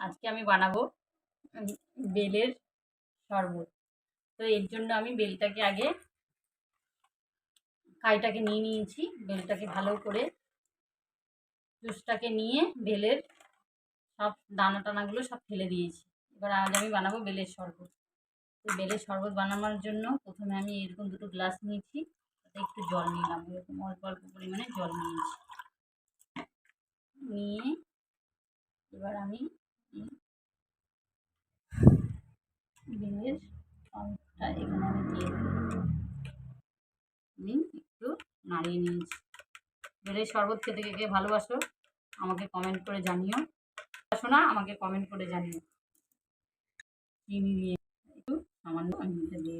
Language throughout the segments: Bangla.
আজকে আমি বানাবো বেলের শরবত। তো এর জন্য আমি বেলটাকে আগে কাইটাকে নিয়ে নিয়েছি। বেলটাকে ভালো করে জুসটাকে নিয়ে বেলের সব দানা টানাগুলো সব ফেলে দিয়েছি। এবার আজ আমি বানাবো বেলের শরবত। তো বেলের শরবত বানানোর জন্য প্রথমে আমি এরকম দুটো গ্লাস নিয়েছি, তাতে একটু জল নিলাম। এরকম অল্প অল্প পরিমাণে জল নিয়েছি। নিয়ে এবার আমি আমি একটু নাড়িয়ে নিয়েছি। বেলের শরবত খেতে কে কে ভালোবাসো, আমাকে কমেন্ট করে জানিও। ভালোবাসো না আমাকে কমেন্ট করে জানিও। চিনি দিয়ে একটু সামান্য আমি দিয়ে।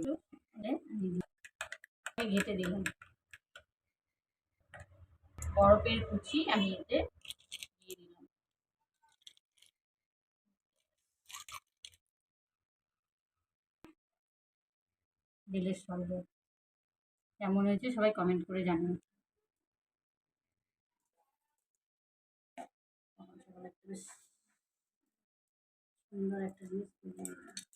আমি ঘেটে দিলাম। বরফের কুচি আমি এতে বেলের শরবত কেমন হয়েছে সবাই কমেন্ট করে বেশ সুন্দর একটা জিনিস।